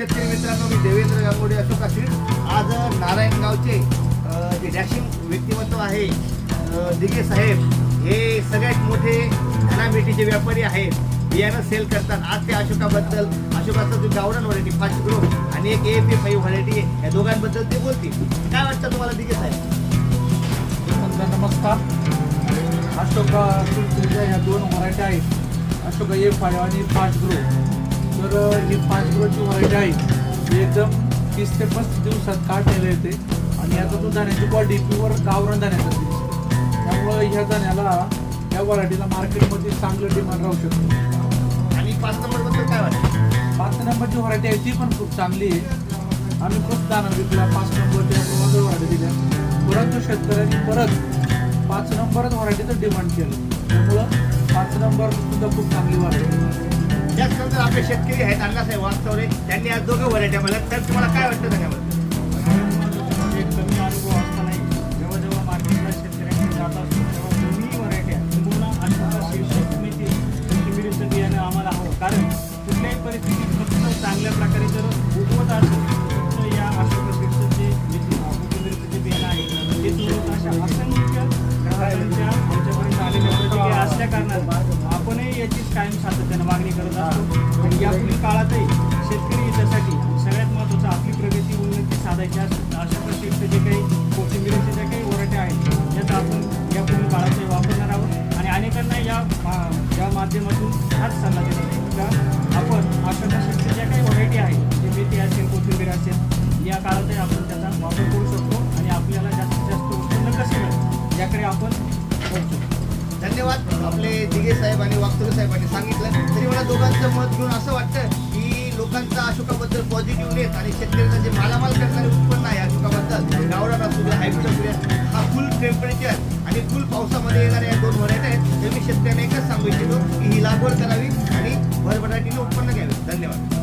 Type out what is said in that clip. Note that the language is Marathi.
शेतकरी मित्रांनो मी देवेंद्र गांगोडे अशोक आशीष आज नारायणगावचे जे डॅशिंग व्यक्तिमत्व आहे दिगे साहेब हे सगळ्यात मोठे धनामेटीचे व्यापारी आहेत. बियाणं सेल करतात. आज ते अशोकाबद्दल अशोकाचं जो गावडन व्हरायटी फास्ट ग्रो आणि एक ए पी फाईव्ह व्हरायटी या दोघांबद्दल ते बोलतील. काय वाटतं तुम्हाला दिगे साहेब? नमस्कार. अशोका या ह्या दोन व्हरायटी आहेत अशोका ए फाईव्ह आणि फास्ट ग्रो तर ही फास्ट ग्रोची व्हरायटी आहे. एकदम तीस ते पस्तीस दिवसात काढलेलं येते आणि याचा जो धान्याची क्वालिटी प्युअर गावरान धान्याचा दिसते त्यामुळं ह्या धान्याला या व्हरायटीला मार्केटमध्ये चांगलं डिमांड राहू शकतो. आणि पाच नंबरबद्दल काय वाटतं? पाच नंबरची व्हरायटी आहे ती पण खूप चांगली आहे. आम्ही खूप दाना विकला पाच नंबरची आपण व्हरायटी दिल्या परंतु शेतकऱ्यांनी परत पाच नंबरच व्हरायटीचं डिमांड केलं. त्यामुळं पाच नंबर सुद्धा खूप चांगली व्हरायटी त्याचनंतर आपले शेतकरी आहेत अण्णासाहेब वास्तवरे त्यांनी आज दोघं व्हरायट्या मला तर तुम्हाला काय वाटतं त्याच्याबद्दल एक कमी अनुभव असतानाही जेव्हा जेव्हा मार्केटला शेतकऱ्यांकडे जात असतो तेव्हा दोन्ही व्हरायट्या किंबहुना अशोका शीर्षक मिळते कोथिंबिरीचं बियाणं आम्हाला हवं. कारण कुठल्याही परिस्थितीत फक्त चांगल्या प्रकारे जर उगवत असेल फक्त या अशोका शीर्षकचे जे कोथिंबिरीचं जे बियाणं आहे ते तुरंत अशा असंख्य ग्राहकांच्या आमच्यापर्यंत आलेल्या प्रतिक्रिया असल्या कारणानं सातत्यानं मागणी करत असतो. आणि यापुढील काळातही शेतकरी हितासाठी सगळ्यात महत्त्वाचं आपली प्रगती उन्नती साधायची असेल अशा प्रकारचे जे काही कोथिंबिरीचे ज्या काही वराट्या आहेत याचा आपण यापुढील काळातही वापरणार आहोत. आणि अनेकांना या या माध्यमातून हाच सल्ला देतो का आपण अशा प्रकारच्या ज्या काही व्हरायटी आहेत जे मेथी असेल कोथिंबीर असेल या काळातही आपण त्याचा वापर करू शकतो. आणि आपल्याला जास्तीत जास्त उत्पन्न कसे मिळेल याकडे आपण धन्यवाद आपले दिघे साहेब आणि वागतुरे साहेबांनी सांगितलं. तरी मला दोघांचं मत घेऊन असं वाटतं की लोकांचा अशोकाबद्दल पॉझिटिव्ह नेत आणि शेतकऱ्यांचं जे मालामाल करणारे उत्पन्न आहे अशोकाबद्दल गावरान असू द्या हायब्रिड असू द्या हा फुल टेम्परेचर आणि फुल पावसामध्ये येणाऱ्या या दोन व्हरायटी आहेत तर मी शेतकऱ्यांना एकच सांगू इच्छितो की ही लागवड करावी आणि भरभराटीने उत्पन्न घ्यावे. धन्यवाद.